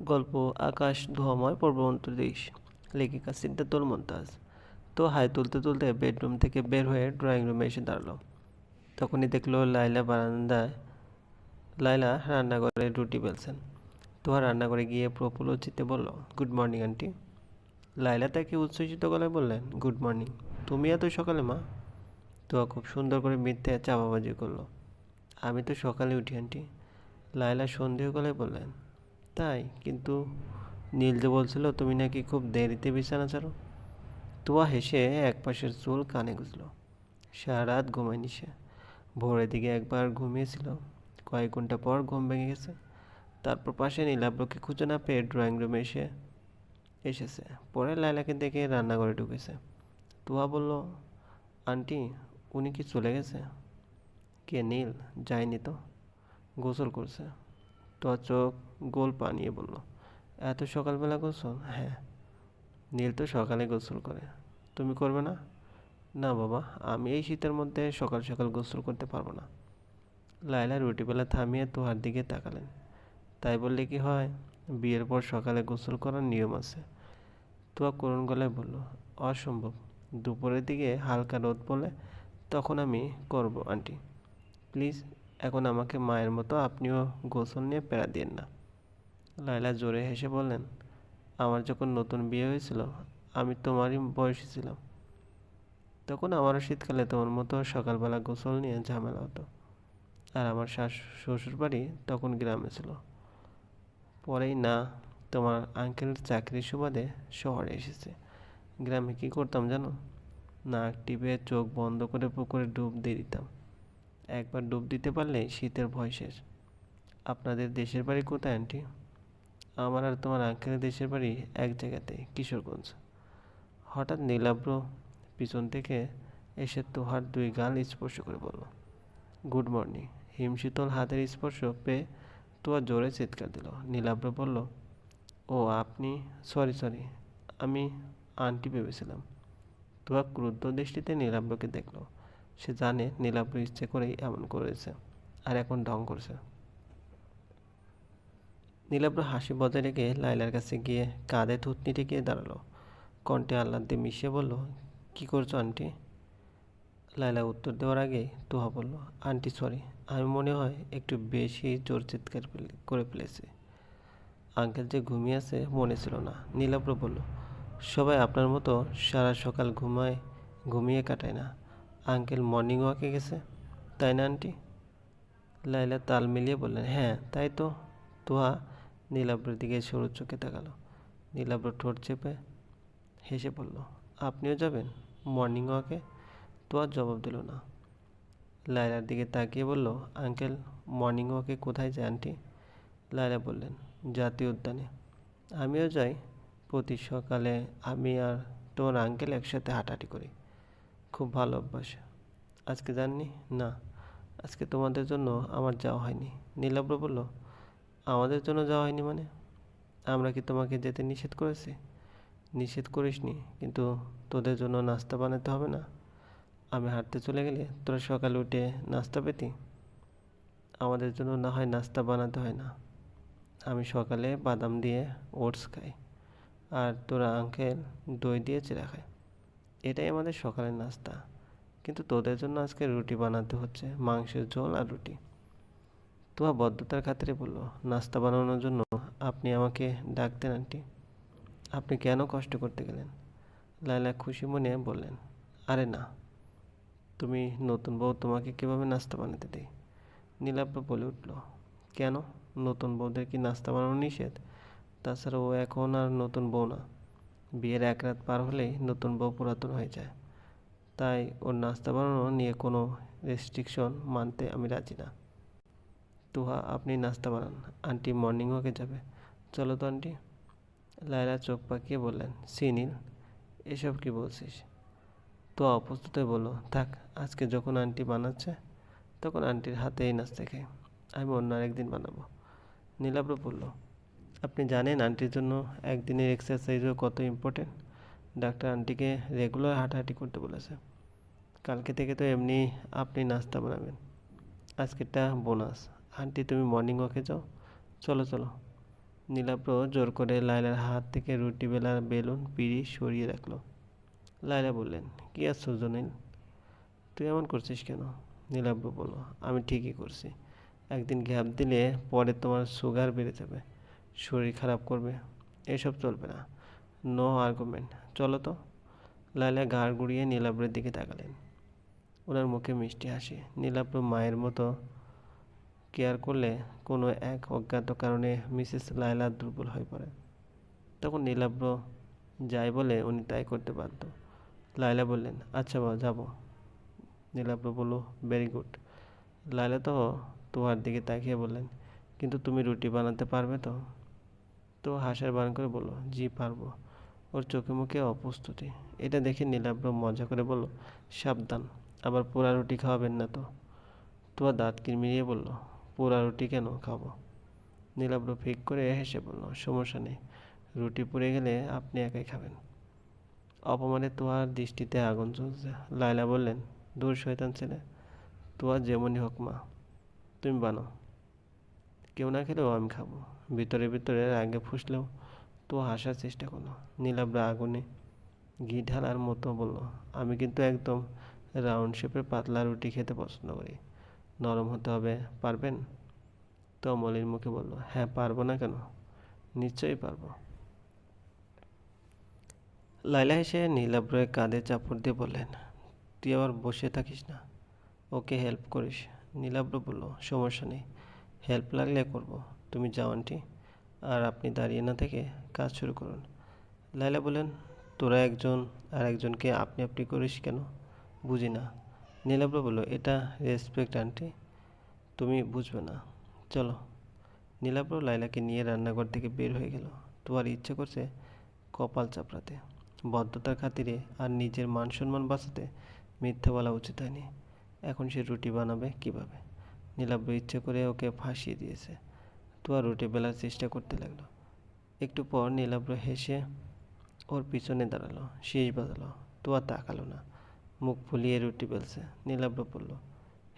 গল্প, আকাশ, ধোয়াময় পর্বন্ত দেশ। লেখিকা সিদ্ধাতুল মন্তাজ তো হাই তুলতে তুলতে বেডরুম থেকে বের হয়ে ড্রয়িং রুমে এসে দাঁড়াল। তখনই দেখল লাইলা বারান্দায় লাইলা রান্নাঘরে রুটি বেলছেন। তোহা রান্নাঘরে গিয়ে প্রফুল্ল চিত্তে বলল, গুড মর্নিং, আন্টি। লাইলা তাকে উচ্ছ্বসিত গলায় বললেন, গুড মর্নিং, তুমি এত সকালে, মা? তোয়া খুব সুন্দর করে মিথ্যে চাপাবাজি করল, আমি তো সকালে উঠি, আন্টি। লাইলা সন্দেহ গলায় বললেন তাই? কিন্তু নীল যে বলছিল, তুমি নাকি খুব দেরিতে বিছানা ছাড়ো? তোয়া হেসে এক পাশের চুল কানে গুজলো। সারা রাত ঘুমায়নি সে। ভোরের দিকে একবার ঘুমিয়েছিল। কয়েক ঘণ্টা পর ঘুম ভেঙে গেছে। তারপর পাশে নীলাব্রকে খুঁজে না পেয়ে ড্রয়িং রুমে এসে, এসেছে। পরে লাইলাকে দেখে রান্নাঘরে ঢুকেছে। তুয়া বলল, আন্টি, উনি কি চলে গেছে? কে, নীল? যায়নি তো। গোসল করছে। তো চোখ গোল পানিয়ে বলল, এত সকালবেলা গোসল? হ্যাঁ নীল তো সকালে গোসল করে। তুমি করবে না? না বাবা, আমি এই শীতের মধ্যে সকাল সকাল গোসল করতে পারব না। লাইলা রুটিবেলা থামিয়ে তোহার দিকে তাকালেন। তাই বললে কি হয়? বিয়ের পর সকালে গোসল করার নিয়ম আছে। তোয়া করুণ গলায় বলল, অসম্ভব। দুপুরের দিকে হালকা রোদ বলে তখন আমি করব, আন্টি। প্লিজ এখন আমাকে মায়ের মতো আপনিও গোসল নিয়ে প্যারা দিন না। লাইলা জোরে হেসে বললেন, আমার যখন নতুন বিয়ে হয়েছিল, আমি তোমারই বয়সী ছিলাম। তখন আমারও শীতকালে তোমার মতো সকালবেলা গোসল নিয়ে ঝামেলা হতো। আর আমার শাশ শ্বশুর বাড়ি তখন গ্রামে ছিল। পরেই না, তোমার আঙ্কেলের চাকরির সুবাদে শহরে এসেছে। গ্রামে কী করতাম জানো? নাক টিপে চোখ বন্ধ করে পুকুরে ডুব দিয়ে দিতাম। একবার ডুব দিতে পারলে শীতের ভয় শেষ। আপনাদের দেশের বাড়ি কোথায়, আন্টি? আমার আর তোমার আঙ্কেলের দেশের বাড়ি এক জায়গাতে, কিশোরগঞ্জ। হঠাৎ নীলাব্র পিছন থেকে এসে তোহার দুই গাল স্পর্শ করে বলল, গুড মর্নিং। হিমশীতল হাতের স্পর্শ পেয়ে তোয়া জোরে চিৎকার দিল। নীলাব্র বলল, ও, আপনি? সরি সরি, আমি আন্টি ভেবেছিলাম। তোয়া ক্রুদ্ধ দৃষ্টিতে নীলাব্রকে দেখল। সে জানে নীলাব্র ইচ্ছে করেই এমন করেছে আর এখন ঢং করছে। নীলাব্র হাসি বজায় রেখে লাইলার কাছে গিয়ে কাঁধে থুতনি টেকিয়ে দাঁড়াল। কণ্ঠে আহ্লাদ মিশিয়ে বলল, কি করছ আন্টি? লাইলা উত্তর দেওয়ার আগেই তোহা বলল, আন্টি সরি আমি মনে হয় একটু বেশি জোর চিৎকার করে ফেলেছি। আঙ্কেল যে ঘুমিয়ে আছে মনে ছিল না। নীলাব্র বলল, সবাই আপনার মতো সারা সকাল ঘুমায়, ঘুমিয়ে কাটায় না। আঙ্কেল মর্নিং ওয়াকে গেছে। তাই না আন্টি লাইলা তাল মিলিয়ে বললেন হ্যাঁ তাই তো। তোহা নীলাব্রের দিকে সরু চোখে তাকালো। নীলাব্র ঠোঁট চেপে হেসে বলল, আপনিও যাবেন মর্নিং ওয়াকে তো আর জবাব দিল না। লায়লার দিকে তাকিয়ে বলল, আঙ্কেল মর্নিং ওয়াকে কোথায় যায় আন্টি লায়লা বললেন, জাতীয় উদ্যানে। আমিও যাই। প্রতি সকালে আমি আর তোমার আঙ্কেল একসাথে হাঁটাহাঁটি করি। খুব ভালো অভ্যাস। আজকে যাননি না। আজকে তোমাদের জন্য আমার যাওয়া হয়নি। নীলাব্র বলল, আমাদের জন্য যাওয়া হয়নি মানে? আমরা কি তোমাকে যেতে নিষেধ করেছি? নিষেধ করিসনি, কিন্তু তোদের জন্য নাস্তা বানাতে হবে না। আমি হাঁটতে চলে গেলে তোরা সকালে উঠে নাস্তা পেতি। আমাদের জন্য না হয় নাস্তা বানাতে হয় না। আমি সকালে বাদাম দিয়ে ওটস খাই। আর তোরা আঙ্কেল দই দিয়ে চেরা খায় এটাই আমাদের সকালের নাস্তা। কিন্তু তোদের জন্য আজকে রুটি বানাতে হচ্ছে, মাংসের ঝোল আর রুটি। তোয়া বদ্ধতার খাতিরে বলল, নাস্তা বানানোর জন্য আপনি আমাকে ডাকতেন, আন্টি। আপনি কেন কষ্ট করতে গেলেন? লাইলা খুশি মনে বললেন, আরে না, তুমি নতুন বউ, তোমাকে কীভাবে নাস্তা বানাতে দেয় নীলাব্র বলে উঠল, কেন? নতুন বউদের কি নাস্তা বানানো নিষেধ? তাছাড়া ও এখন আর নতুন বউ না। বিয়ের এক রাত পার হলেই নতুন বউ পুরাতন হয়ে যায়। তাই ওর নাস্তা বানানো নিয়ে কোনো রেস্ট্রিকশন মানতে আমি রাজি না। তুহা, আপনি নাস্তা বানান। আন্টি মর্নিং ওয়াকে যাবে। চলো তো আন্টি। লায়লা চোখ পাকিয়ে বললেন সিনিল এসব কি বলছিস? তো অপ্রস্তুত হয়ে বলল, থাক, আজকে যখন আন্টি বানাচ্ছে, তখন আন্টির হাতে এই নাস্তা খাই। আমি অন্য আরেকদিন বানাবো। নীলাব্র বলল আপনি জানেন আন্টির জন্য একদিনের এক্সারসাইজও কত ইম্পর্টেন্ট ডাক্তার আন্টিকে রেগুলার হাঁটাহাঁটি করতে বলেছে। কালকে থেকে তো এমনি আপনি নাস্তা বানাবেন। আজকেরটা বোনাস আন্টি, তুমি মর্নিং ওয়াকে যাও। চলো চলো। নীলাব্র জোর করে লায়লার হাত থেকে রুটি, বেলার বেলুন, পিড়ি সরিয়ে রাখল। লায়লা বললেন, কি আশ্চর্য নীল তুই এমন করছিস কেন? নীলাব্র বলল, আমি ঠিকই করছি। একদিন গ্যাপ দিলে পরে তোমার সুগার বেড়ে যাবে। শরীর খারাপ করবে, এসব চলবে না। নো আর্গুমেন্ট চলো তো। লায়লা ঘাড় গুড়িয়ে নীলাব্রের দিকে তাকালেন। ওনার মুখে মিষ্টি হাসি। নীলাব্র মায়ের মতো কেয়ার করলে কোনো এক অজ্ঞাত কারণে মিসেস লায়লা দুর্বল হয়ে পড়ে। তখন নীলাব্র যাই বলে উনি তাই করতে বাধ্য। লায়লা বললেন আচ্ছা বাবা যাব। নীলাব্র বলল ভেরি গুড লায়লা তো তোহার দিকে তাকিয়ে বললেন, কিন্তু তুমি রুটি বানাতে পারবে তো? তো হাসার বান করে বলল, জি, পারব। ওর চোখে মুখে অপ্রস্তুতি। এটা দেখে নীলাব্র মজা করে বলল, সাবধান, আবার পোড়া রুটি খাওয়াবেন না তো। তোয়া দাঁত কিরমিরিয়ে বলল, পোড়া রুটি কেন খাব? নীলাব্র ফিক করে হেসে বলল, সমস্যা নেই, রুটি পুড়ে গেলে আপনি একাই খাবেন। অপমানে তোয়ার দৃষ্টিতে আগুন জ্বলছে। লায়লা বললেন, দূর শয়তান ছেলে, তোয়া যেমনই হোক মা, তুমি বানো কেউ না খেলেও আমি খাব। ভিতরে ভিতরে আগে ফুসলেও তো হাসার চেষ্টা করল। নীলাব্রা আগুনে ঘি ঢালার মতো বলল, আমি কিন্তু একদম রাউন্ড শেপের পাতলা রুটি খেতে পছন্দ করি। নরম হতে হবে, পারবেন? তো মলির মুখে বলল হ্যাঁ পারব না কেন? নিশ্চয়ই পারব। লাইলা হেসে নীলাব্রয়ের কাঁধে চাপড় দিয়ে বললেন, তুই আবার বসে থাকিস না, ওকে হেল্প করিস। নীলাব্র বলল, সমস্যা নেই হেল্প লাগলে করব। তুমি যাও, আন্টি। আর আপনি দাঁড়িয়ে না থেকে কাজ শুরু করুন। লাইলা বলেন তোরা একজন আর একজনকে আপনি আপনি করিস কেন? বুঝি না। নীলাব্র বলল, এটা রেসপেক্ট আন্টি। তুমি বুঝবে না। চলো। নীলাব্র লাইলাকে নিয়ে রান্নাঘর থেকে বের হয়ে গেল। তোমার ইচ্ছে করছে কপাল চাপড়াতে। বদ্ধতার খাতিরে আর নিজের মান সম্মান বাঁচাতে মিথ্যে বলা উচিত হয়নি। এখন সে রুটি বানাবে কীভাবে? নীলাব্র ইচ্ছে করে ওকে ফাঁসিয়ে দিয়েছে। তোয়া রুটি বেলার চেষ্টা করতে লাগল। একটু পর নীলাব্র হেসে ওর পিছনে দাঁড়াল, শীষ বাজালো, তোয়া তাকালো না। মুখ ফুলিয়ে রুটি বেলছে। নীলাব্র বলল,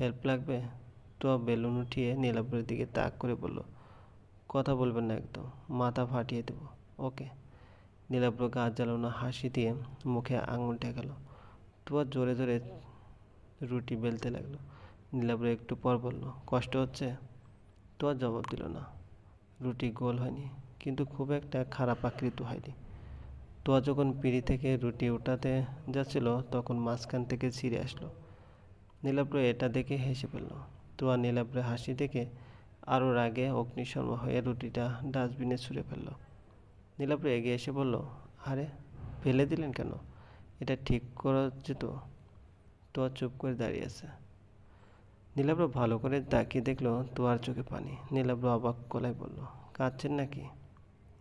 হেল্প লাগবে? তোয়া বেলুন উঠিয়ে নীলাব্রের দিকে তাক করে বলল, কথা বলবেন না একদম, মাথা ফাটিয়ে দেবো, ওকে? নীলাব্র গাছ জ্বালানো হাসি দিয়ে মুখে আঙুল ঠেকালো। তোয়া জোরে জোরে রুটি বেলতে লাগল। নীলাব্র একটু পর বলল, কষ্ট হচ্ছে? তো আর জবাব দিল না। রুটি গোল হয়নি, কিন্তু খুব একটা খারাপ আকৃতি হয়নি। তোয়া যখন পিঁড়ি থেকে রুটি উঠাতে যাচ্ছিল, তখন মাঝখান থেকে ছিঁড়ে আসলো। নীলাব্র এটা দেখে হেসে ফেলল। তোয়া নীলাব্রে হাসি দেখে আরও রাগে অগ্নিশর্মা হয়ে রুটিটা ডাস্টবিনে ছুঁড়ে ফেলল। নীলাব্র এগিয়ে এসে বলল, আরে, ফেলে দিলেন কেন? এটা ঠিক করা যেত। তোয়া চুপ করে দাঁড়িয়ে আছে। নীলাব্র ভালো করে তাকিয়ে দেখল তোয়ার চোখে পানি। নীলাব্র অবাক গলায় বলল, কাঁদছেন নাকি?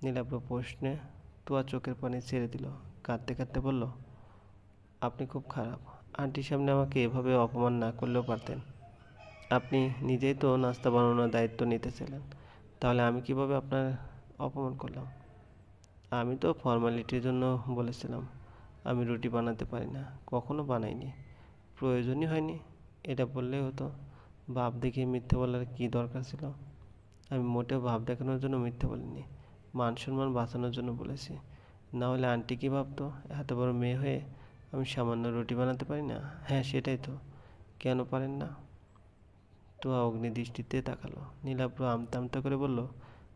নীলাব্র প্রশ্নে তোয়া চোখের পানি ছেড়ে দিল। কাঁদতে কাঁদতে বলল, আপনি খুব খারাপ। আন্টির সামনে আমাকে এভাবে অপমান না করলেও পারতেন। আপনি নিজেই তো নাস্তা বানানোর দায়িত্ব নিতেছিলেন তাহলে আমি কীভাবে আপনার অপমান করলাম? আমি তো ফর্মালিটির জন্য বলেছিলাম, আমি রুটি বানাতে পারি না। কখনো বানাইনি। প্রয়োজনই হয়নি। এটা বললেই হতো, ভাব দেখিয়ে মিথ্যে বলার কী দরকার ছিল? আমি মোটেও ভাব দেখানোর জন্য মিথ্যে বলিনি, মান সম্মান বাঁচানোর জন্য বলেছি। না হলে আন্টি কী ভাবতো, এত বড় মেয়ে হয়ে আমি সামান্য রুটি বানাতে পারি না? হ্যাঁ সেটাই তো। কেন পারেন না? তো অগ্নি দৃষ্টিতে তাকালো। নীলাব্র আমতা আমতা করে বলল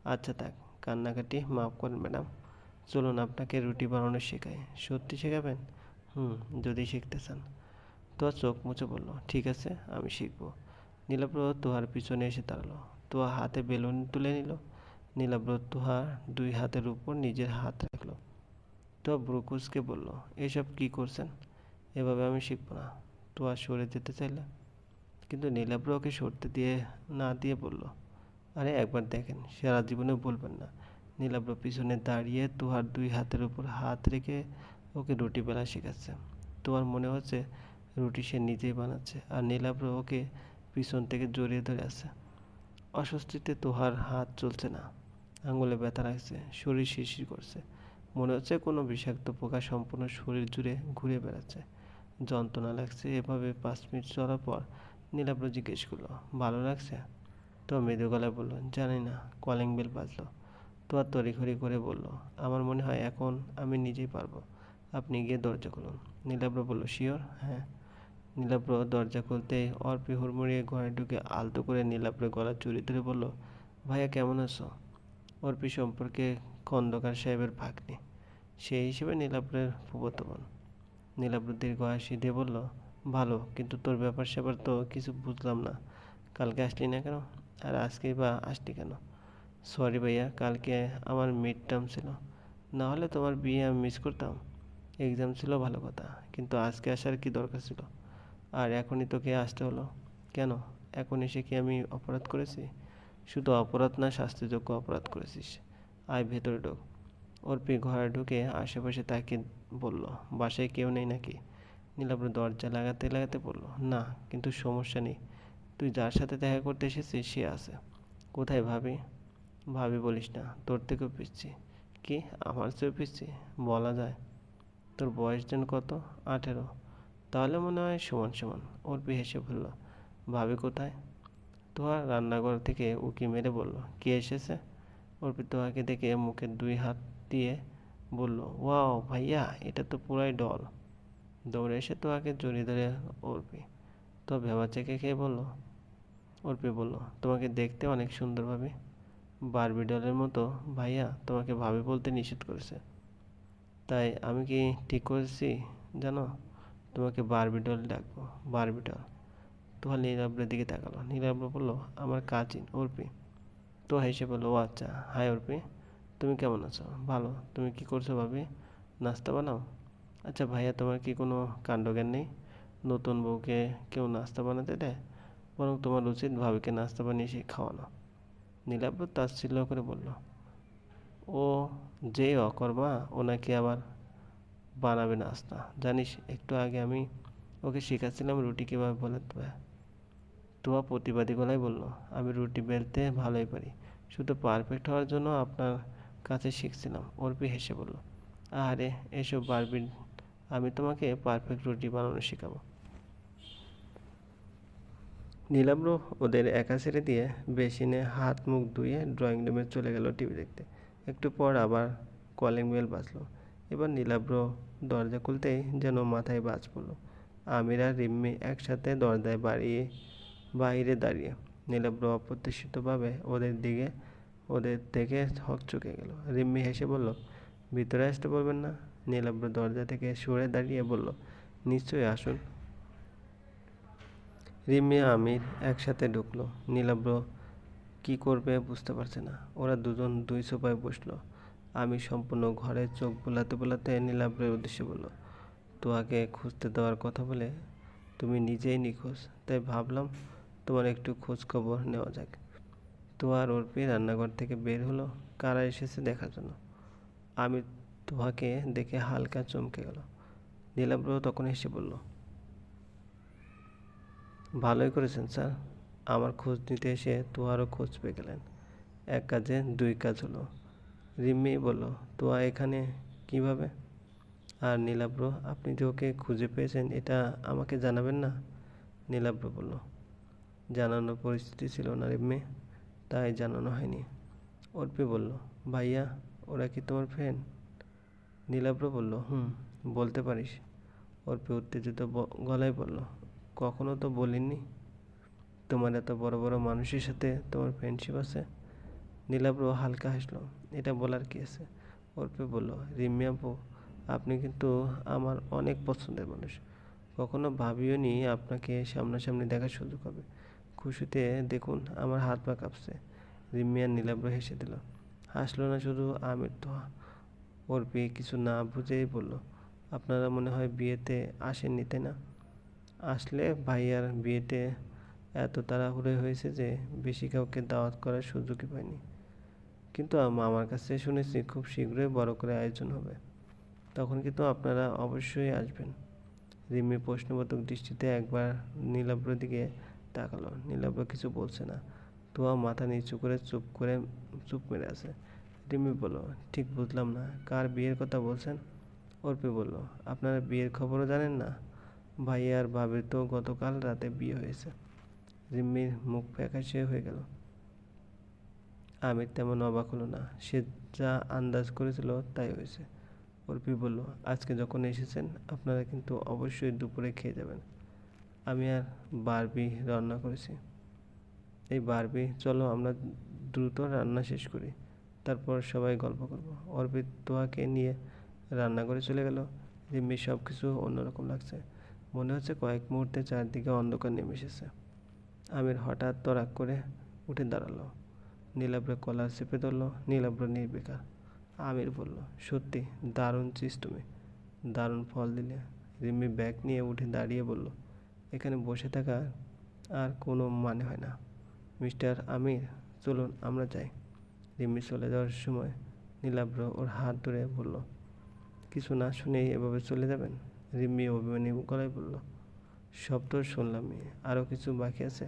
আচ্ছা থাক, কান্নাকাটি মাফ করেন ম্যাডাম। চলুন আপনাকে রুটি বানানো শেখাই। সত্যি শেখাবেন? হুম, যদি শিখতে চান। তোয়া চোখ মুছে বলল, ঠিক আছে, আমি শিখব। নীলাব্র তোহার পিছনে এসে দাঁড়াল। তোয়া হাতে বেলুন তুলে নিল। নীলাব্র তোহার দুই হাতের উপর নিজের হাত রাখল। তোয়া ব্রুকুসকে বলল, এসব কি করছেন? এভাবে আমি শিখব না। তোয়া সরে যেতে চাইলে। কিন্তু নীলাব্র ওকে সরতে দিয়ে না দিয়ে বলল, আরে একবার দেখেন, সারা জীবনে বলবেন না। নীলাব্র পিছনে দাঁড়িয়ে তোহার দুই হাতের উপর হাত রেখে ওকে রুটি বেলা শেখাচ্ছে। তোমার মনে হচ্ছে রুটি সে নিজেই বানাচ্ছে আর নীলাব্র ওকে পিছন থেকে জড়িয়ে ধরে আছে। অস্বস্তিতে তোহার হাত চলছে না। আঙুলে ব্যথা লাগছে, শরীর শিরশির করছে। মনে হচ্ছে কোনো বিষাক্ত পোকা সম্পূর্ণ শরীর জুড়ে ঘুরে বেড়াচ্ছে। যন্ত্রণা লাগছে, এভাবে পাঁচ মিনিট চলার পর নীলাব্র জিজ্ঞেস করল, ভালো লাগছে? তো মৃদু গলায় বলল, জানি না। কলিং বেল বাজলো। তো আর তড়িঘড়ি করে বলল, আমার মনে হয় এখন আমি নিজেই পারব। আপনি গিয়ে দরজা খুলুন। নীলাব্র বলল, শিওর? হ্যাঁ। নীলাব্র দরজা খুলতেই অর্পি হুড়মুড়িয়ে ঘরে ঢুকে আলতো করে নীলাব্রের গলা চুরি ধরে বলল, ভাইয়া, কেমন আছো? অর্পি সম্পর্কে খন্দকার সাহেবের ভাগ্নি, সেই হিসেবে নীলাব্রের ফুফতো বোন। নীলাব্র দীর্ঘ হাসি দিয়ে বলল, ভালো, কিন্তু তোর ব্যাপার স্যাপার তো কিছু বুঝলাম না। কালকে আসলি না কেন? আর আজকেই বা আসলি কেন? সরি ভাইয়া, কালকে আমার মিড টার্ম ছিল। না হলে তোমার বিয়ে আমি মিস করতাম। এক্সাম ছিল ভালো কথা, কিন্তু আজকে আসার কি দরকার ছিল? আর এখনই তোকে আসতে হলো। কেন? এখন এসে কি আমি অপরাধ করেছি? শুধু অপরাধ না, শাস্তিযোগ্য অপরাধ করেছিস। আয় ভেতরে ঢোক। অর্পি ঘরে ঢুকে আশেপাশে তাকে বলল, বাসায় কেউ নেই নাকি? নীলাব্র দরজা লাগাতে লাগাতে বলল, না, কিন্তু সমস্যা নেই। তুই যার সাথে দেখা করতে এসেছিস, সে আছে। কোথায় ভাবি? ভাবি বলিস না, তোর থেকেও পিচ্ছি। কি? আমার চেয়েও পিচ্ছি? বলা যায়। তোর বয়স যেন কত? আঠেরো। তাহলে মনে হয় সমান সমান। অর্পি হেসে বলল, ভাবি কোথায়? তোহা রান্নাঘর থেকে উকি মেরে বলল, কে এসেছে? অর্পি তোহাকে দেখে মুখের দুই হাত দিয়ে বলল, ওয়াও ভাইয়া, এটা তো পুরাই ডল। দৌড়ে এসে তোহাকে জড়িয়ে ধরে অর্পি। তো ভেবা চেকে খেয়ে বলল, অর্পি বলল, তোমাকে দেখতে অনেক সুন্দর ভাবি। বারবি ডলের মতো, ভাইয়া, তোমাকে ভাবি বলতে নিষেধ করেছে। তাই আমি কি ঠিক করেছি, জানো? তোমাকে বারবিডল ডাকবো বারবি ডল তোহা নীলাব্রের দিকে তাকালো। নীলাব্র বলল, আমার কাজিন অর্পি তো হেসে বলল, ও আচ্ছা হাই অর্পি তুমি কেমন আছো? ভালো, তুমি কি করছ ভাবি? নাস্তা বানাও? আচ্ছা ভাইয়া, তোমার কি কোনো কাণ্ডজ্ঞান নেই? নতুন বউকে কেউ নাস্তা বানাতে দেয়? বরং তোমার উচিত ভাবিকে নাস্তা বানিয়ে সে খাওয়ানো। নীলাব্র তাচ্ছিল্য করে বলল, ও যে অকর্মা ও নাকি আবার বানাবে নাস্তা। জানিস, একটু আগে আমি ওকে শেখাচ্ছিলাম রুটি কীভাবে বলাতে হয়। তোয়া প্রতিবাদী গলায় বলল, আমি রুটি বেলতে ভালোই পারি। শুধু পারফেক্ট হওয়ার জন্য আপনার কাছে শিখছিলাম। অর্পি হেসে বলল আরে এসব বারবি আমি তোমাকে পারফেক্ট রুটি বানানো শেখাবো। নীলাব্র ওদের একা ছেড়ে দিয়ে বেসিনে হাত মুখ ধুয়ে ড্রয়িং রুমে চলে গেল টিভি দেখতে। একটু পর আবার কলিং বেল বাজলো। এবার নীলাব্র দরজা খুলতেই যেন মাথায় বাজ পড়ল। আমির আর রিম্মি একসাথে দরজায় বাড়িয়ে বাইরে দাঁড়িয়ে। নীলাব্র অপ্রত্যাশিতভাবে ওদের দিকে, ওদের থেকে হকচকে গেল। রিম্মি হেসে বলল, ভিতরে আসতে বলবেন না? নীলাব্র দরজা থেকে সরে দাঁড়িয়ে বলল, নিশ্চয়ই আসুন। রিম্মি আমির একসাথে ঢুকলো। নীলাব্র কি করবে বুঝতে পারছে না। ওরা দুজন দুই সোফায় বসল। আমি সম্পূর্ণ ঘরে চোখ বোলাতে বোলাতে নীলাব্রের উদ্দেশ্যে বলল তোয়াকে খুঁজতে দেওয়ার কথা বলে তুমি নিজেই নিখোঁজ, তাই ভাবলাম তোমার একটু খোঁজ খবর নেওয়া যাক। তো তোয়ার অর্পি রান্নাঘর থেকে বের হলো, কারা এসেছে দেখার জন্য। আমি তোহাকে দেখে হালকা চমকে গেল। নীলাব্র তখন এসে বলল, ভালোই করেছেন স্যার, আমার খোঁজ নিতে এসে তোয়ারও খোঁজ পেয়ে গেলেন। এক কাজে দুই কাজ হলো। রিম্মি বলল তোয়া এখানে কীভাবে? আর নীলাব্র আপনি যে ওকে খুঁজে পেয়েছেন, এটা আমাকে জানাবেন না? নীলাব্র বলল, জানানোর পরিস্থিতি ছিল না রিম্মি তাই জানানো হয়নি। অর্পি বলল, ভাইয়া, ওরা কি তোমার ফ্রেন্ড নীলাব্র বলল, হুম, বলতে পারিস। অর্পি উত্তেজিত গলায় বলল, কখনো তো বলিনি। তোমার এত বড় বড় মানুষের সাথে তোমার ফ্রেন্ডশিপ আছে? নীলাব্র হালকা হাসলো। এটা বলার কি আছে? অর্পে বলল, রিম্মি আপু, আপনি কিন্তু আমার অনেক পছন্দের মানুষ। কখনো ভাবিও নি আপনাকে সামনাসামনি দেখার সুযোগ হবে। খুশিতে দেখুন, আমার হাত পা কাঁপছে। রিম্মি আর নীলাব্র হেসে দিল, হাসলো না শুধু আমির তো। অর্পি কিছু না বুঝেই বলল, আপনারা মনে হয় বিয়েতে আসেননি, তাই না? আসলে ভাইয়ার বিয়েতে এত তাড়াহুড়ো হয়েছে যে বেশি কাউকে দাওয়াত করার সুযোগই পাইনি। কিন্তু আম- আমার কাছে শুনেছি খুব শীঘ্রই বড় করে আয়োজন হবে। তখন কিন্তু আপনারা অবশ্যই আসবেন। রিমি প্রশ্নবোধক দৃষ্টিতে একবার নীলাব্র দিকে তাকালো। নীলাব্র কিছু বলছে না। তোয়া মাথা নিচু করে চুপ করে, চুপ মেরে আছে। রিমি বলল, ঠিক বুঝলাম না। কার বিয়ের কথা বলছেন? অর্পি বলল, আপনারা বিয়ের খবরও জানেন না? ভাই আর ভাবির তো গতকাল রাতে বিয়ে হয়েছে। রিম্মির মুখ ফ্যাকাশে হয়ে গেল। আমির তেমন অবাক হলো না। সে যা আন্দাজ করেছিল তাই হয়েছে। অর্পি বলল, আজকে যখন এসেছেন, আপনারা কিন্তু অবশ্যই দুপুরে খেয়ে যাবেন। আমি আর বারবি রান্না করেছি। এই বারবি, চলো আমরা দ্রুত রান্না শেষ করি। তারপর সবাই গল্প করব। অর্পিত তোয়াকে নিয়ে রান্না করে চলে গেল। রিম্মি সব কিছু অন্যরকম লাগছে। মনে হচ্ছে কয়েক মুহূর্তে চারদিকে অন্ধকার নেমে এসেছে। আমির হঠাৎ তরাক করে উঠে দাঁড়াল। নীলাব্র কলার চেপে ধরলো নীলাব্র নির্বিকার। আমির বলল, সত্যি, দারুণ চিজ তুমি। দারুণ ফল দিলে। রিম্মি ব্যাগ নিয়ে উঠে দাঁড়িয়ে বলল, এখানে বসে থাকা আর কোনো মানে হয় না। মিস্টার আমির, চলুন আমরা যাই। রিম্মি চলে যাওয়ার সময় নীলাব্র ওর হাত ধরে বলল, কিছু না শুনেই এভাবে চলে যাবেন? রিম্মি অভিমানী গলায় বলল, সব তো শুনলামই। আরও কিছু বাকি আছে?